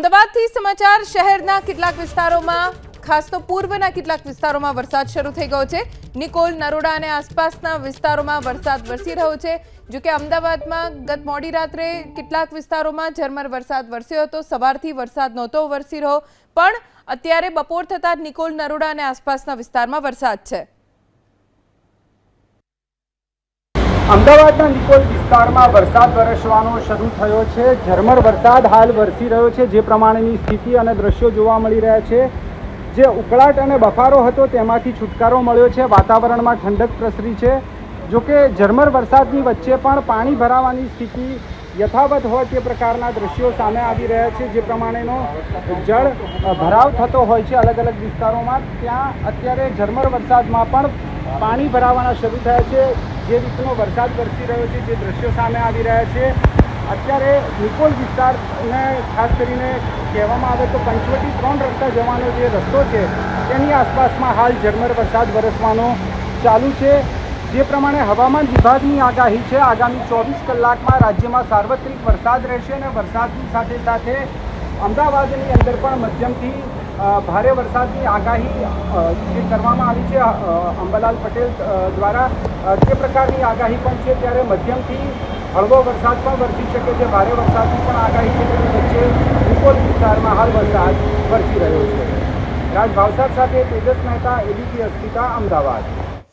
અમદાવાદથી સમાચાર શહેરના કેટલાક વિસ્તારોમાં, ખાસ તો પૂર્વના કેટલાક વિસ્તારોમાં વરસાદ શરૂ થઈ ગયો છે. નિકોલ, નરોડા અને આસપાસના વિસ્તારોમાં વરસાદ વરસી રહ્યો છે. જો કે અમદાવાદમાં ગત મોડી રાત્રે કેટલાક વિસ્તારોમાં ઝરમર વરસાદ વરસ્યો હતો. સવારથી વરસાદ નહોતો વરસી રહ્યો, પણ અત્યારે બપોર થતાં નિકોલ, નરોડા અને આસપાસના વિસ્તારમાં વરસાદ છે. અમદાવાદના નિકોલ વિસ્તારમાં વરસાદ વરસવાનો શરૂ થયો છે. ઝરમર વરસાદ હાલ વરસી રહ્યો છે. જે પ્રમાણેની સ્થિતિ અને દ્રશ્યો જોવા મળી રહ્યા છે. જે ઉકળાટ અને બફારો હતો તેમાંથી છુટકારો મળ્યો છે. વાતાવરણમાં ઠંડક પ્રસરી છે. જોકે ઝરમર વરસાદની વચ્ચે પણ પાણી ભરાવાની સ્થિતિ યથાવત હોય તે પ્રકારના દ્રશ્યો સામે આવી રહ્યા છે. જે પ્રમાણેનો જળ ભરાવ થતો હોય છે અલગ અલગ વિસ્તારોમાં, ત્યાં અત્યારે ઝરમર વરસાદમાં પણ પાણી ભરાવાના શરૂ થયા છે. જે રીતનો વરસાદ વરસી રહ્યો છે, જે દ્રશ્યો સામે આવી રહ્યા છે, અત્યારે નિકોલ વિસ્તારને ખાસ કરીને કહેવામાં આવે તો પંચવટી ત્રણ રસ્તા જવાનો જે રસ્તો છે, તેની આસપાસમાં હાલ ઝરમર વરસાદ વરસવાનો ચાલુ છે. જે પ્રમાણે હવામાન વિભાગની આગાહી છે, આગામી ચોવીસ કલાકમાં રાજ્યમાં સાર્વત્રિક વરસાદ રહેશે અને વરસાદની સાથે સાથે અમદાવાદની અંદર પણ મધ્યમથી ભારે વરસાદની આગાહી જે કરવામાં આવી છે અંબાલાલ પટેલ દ્વારા તે પ્રકારની આગાહી પણ છે, ત્યારે મધ્યમથી હળવો વરસાદ પણ વરસી શકે છે, ભારે વરસાદની પણ આગાહી છે વચ્ચે નિકોલ વિસ્તારમાં હાલ વરસાદ વરસી રહ્યો છે. રાજ ભાવસાર સાથે તેજસ મહેતા, એબીપી અસ્મિતા, અમદાવાદ.